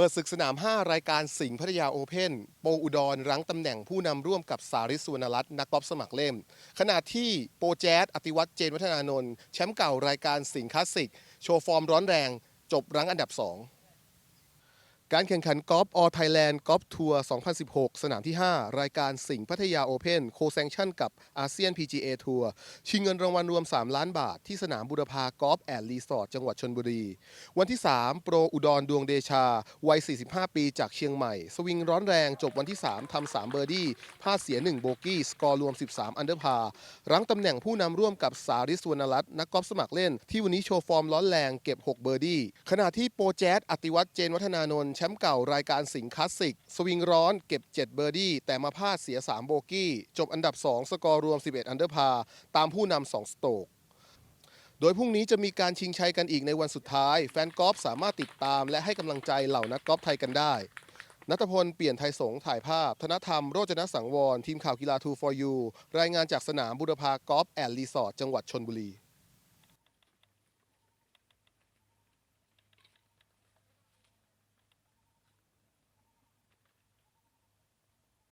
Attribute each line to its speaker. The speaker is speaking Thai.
Speaker 1: เปิดศึกสนาม 5 รายการสิงห์พัทยาโอเพ่นโปอุดรรั้งตำแหน่งผู้นำร่วมกับสาริสสุวรรณรัตน์นักกอล์ฟสมัครเล่ม ขณะที่โปรแจ๊ดอติวัตรเจนวัฒนานนท์แชมป์เก่ารายการสิงห์คลาสสิก โชว์ฟอร์มร้อนแรง จบรั้งอันดับ 2 การแข่งขันกอล์ฟออไทยแลนด์กอล์ฟทัวร์ 2016 สนามที่ 5 รายการสิงห์พัทยาโอเพ่นโคแซงชั่นกับอาเซียน PGA ทัวร์ชิงเงินรางวัลรวม 3 ล้านบาท ที่สนามบุรพากอล์ฟแอนด์รีสอร์ทจังหวัดชนบุรี วันที่ 3 โปรอุดรดวงเดชา วัย 45 ปีจากเชียงใหม่ สวิงร้อนแรงจบวันที่ 3 ทำ 3 เบอร์ดี้พลาดเสีย 1 โบกี้ สกอร์รวม 13 อันเดอร์พารั้งตำแหน่งผู้นำร่วมกับสาริสวรรณรัตน์นักกอล์ฟสมัครเล่นที่วันนี้โชว์ฟอร์มร้อนแรงเก็บ 6 เบอร์ดี้ขณะที่โปรแจ๊ดอติวัตรเจนวัฒนานนท์แชมป์เก่ารายการสิงคลาสสิก สวิงร้อนเก็บ 7 เบอร์ดี้ แต่มาพลาดเสีย 3 โบกี้ จบอันดับ 2 สกอร์รวม 11 อันเดอร์พา ตามผู้นำ2สโตกโดยพรุ่งนี้จะมีการชิงชัยกันอีกในวันสุดท้าย แฟนกอล์ฟสามารถติดตามและให้กำลังใจเหล่านักกอล์ฟไทยกันได้นัทพล เปลี่ยนไทยสงฆ์ถ่ายภาพ ธนธรรม โรจนสังวร ทีมข่าวกีฬา 2 for you รายงานจากสนามบุรพากอล์ฟแอนด์รีสอร์ท จังหวัดชนบุรี